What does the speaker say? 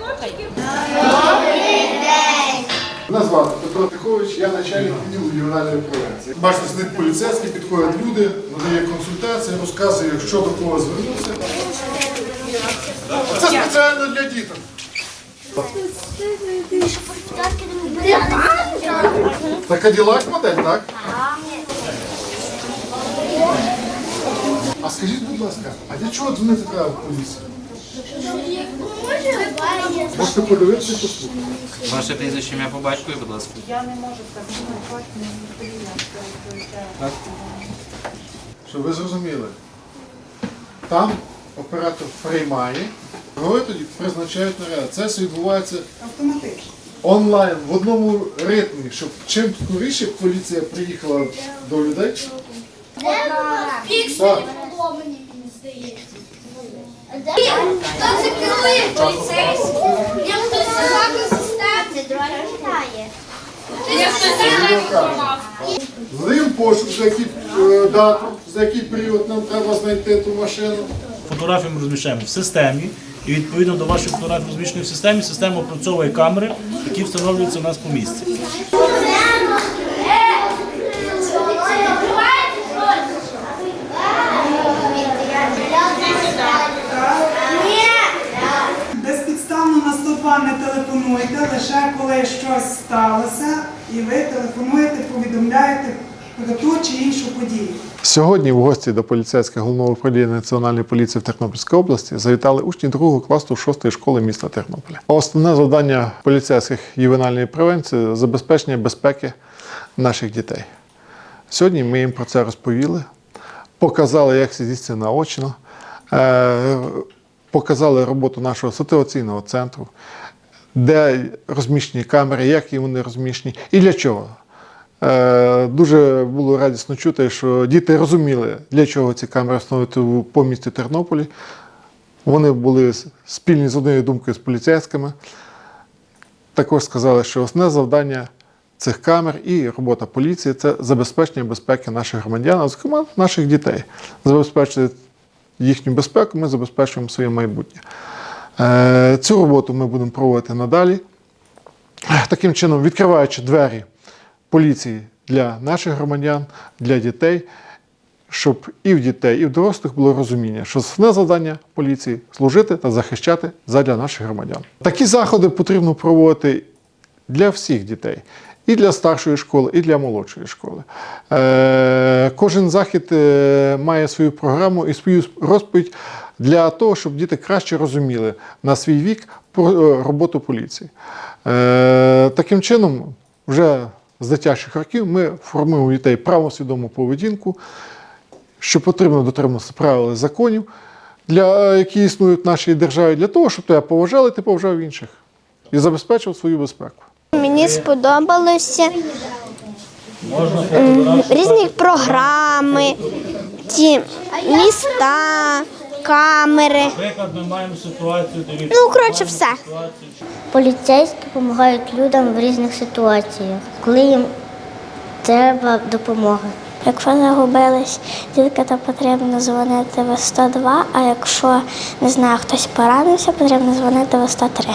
Балакай. Мене звати Петро Тихович, я начальник відділу ювенальної превенції. Бачите, сидить поліцейський, підходять люди, надає консультації, розказує, що до кого звернутися. Це спеціально для діток. Це Каділак модель, так? А скажіть, будь ласка, а для чого дзвонити треба в поліцію? Можете подивитися і послухати. Ваше прізвище ім'я по батькові, будь ласка. Я не можу так назвати, не Так? Щоб ви зрозуміли, там оператор приймає, герої тоді призначають наряд. Це все відбувається Автоматично. онлайн в одному ритмі, щоб чим скоріше поліція приїхала до людей. Так. Хто це керує поліцейський? Я хтось захист системи. Хтось пошук, за який е, дату, за який період нам треба знайти ту машину. Фотографії ми розміщаємо в системі, і відповідно до ваших фотографій розміщених в системі, система опрацьовує камери, які встановлюються у нас по місці. Безпідставно на 102 не телефонуйте, лише коли щось сталося, і ви телефонуєте, повідомляєте про ту чи іншу подію. Сьогодні в гості до поліцейського головного управління Національної поліції в Тернопільській області завітали учні 2 класу 6-ї школи міста Тернополя. Основне завдання поліцейських ювенальної превенції забезпечення безпеки наших дітей. Сьогодні ми їм про це розповіли, показали, як здійснюється наочно, е, показали роботу нашого ситуаційного центру, де розміщені камери, як вони розміщені і для чого. Е, Дуже було радісно чути, що діти розуміли, для чого ці камери встановити в- по місті Тернополі. Вони були спільні з однією думкою з поліцейськими. Також сказали, що основне завдання цих камер і робота поліції це забезпечення безпеки наших громадян, а зокрема наших дітей. Забезпечити їхню безпеку, ми забезпечуємо своє майбутнє. Е, Цю роботу ми будемо проводити надалі. Таким чином, відкриваючи двері поліції для наших громадян, для дітей, щоб і в дітей, і в дорослих було розуміння, що основне завдання поліції служити та захищати задля наших громадян. Такі заходи потрібно проводити для всіх дітей. І для старшої школи, і для молодшої школи. Е, кожен захід е, має свою програму і свою розповідь для того, щоб діти краще розуміли на свій вік про е, роботу поліції. Е, таким чином, вже з дитячих років ми формуємо дітей правосвідому поведінку, що потрібно дотримуватися правил законів, для, які існують в нашій державі, для того, щоб тебе поважали, ти поважав інших і забезпечив свою безпеку. Мені сподобалося різні програми, ті міста, камери. Ну, коротше, все. Поліцейські допомагають людям в різних ситуаціях, коли їм треба допомога. Якщо загубились дітки, то потрібно дзвонити в 102, а якщо не знаю, хтось поранився, потрібно дзвонити в 103.